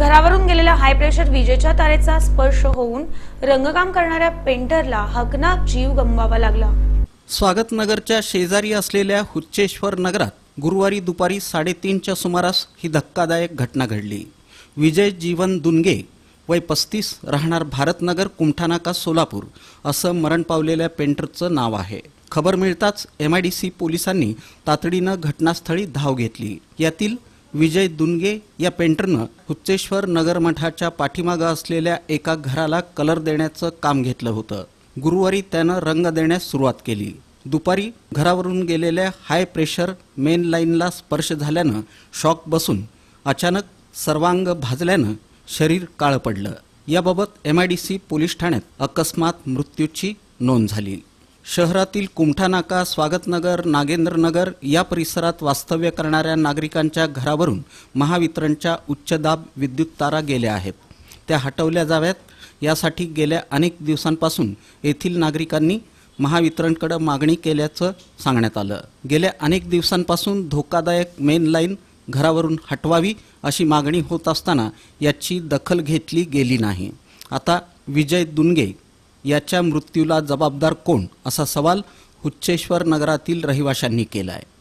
घरावरून गेलेल्या high pressure विजेच्या तारेचा स्पर्श होऊन रंगकाम करणाऱ्या पेंटरला हकनाक जीव गमवावा लागला. स्वागत नगरच्या शेजारी असलेल्या हुच्चेश्वर नगरात गुरुवारी दुपारी साडेतीनच्या सुमारास ही धक्कादायक घटना घडली. विजय जीवन दुनगे वय पस्तीस राहणार भारतनगर कुमठानाका सोलापूर असं मरण पावलेल्या पेंटरचं नाव आहे. खबर मिळताच एम आय डी सी पोलिसांनी तातडीनं घटनास्थळी धाव घेतली. यातील विजय दुनगे या पेंटरनं हुच्चेश्वर नगर मठाच्या पाठीमागं असलेल्या एका घराला कलर देण्याचं काम घेतलं होतं. गुरुवारी त्यानं रंग देण्यास सुरुवात केली. दुपारी घरावरून गेलेल्या हाय प्रेशर मेन लाईनला स्पर्श झाल्यानं शॉक बसून अचानक सर्वांग भाजल्यानं शरीर काळं पडलं. याबाबत M I D C police ठाण्यात अकस्मात मृत्यूची नोंद झाली. शहरातील कुमठानाका स्वागतनगर नागेंद्रनगर या परिसरात वास्तव्य करणाऱ्या नागरिकांच्या घरावरून महावितरणच्या उच्च दाब विद्युत तारा गेल्या आहेत. त्या हटवल्या जाव्यात. यासाठी गेल्या अनेक दिवसांपासून येथील नागरिकांनी महावितरणकडे मागणी केल्याचं सांगण्यात आलं. गेल्या अनेक दिवसांपासून धोकादायक मेन लाईन घरावरून हटवावी अशी मागणी होत असताना याची दखल घेतली गेली नाही. आता विजय दुनगे याच्या मृत्यूला जबाबदार कोण? असा सवाल हुच्चेश्वर नगरातील रहिवाशांनी केला आहे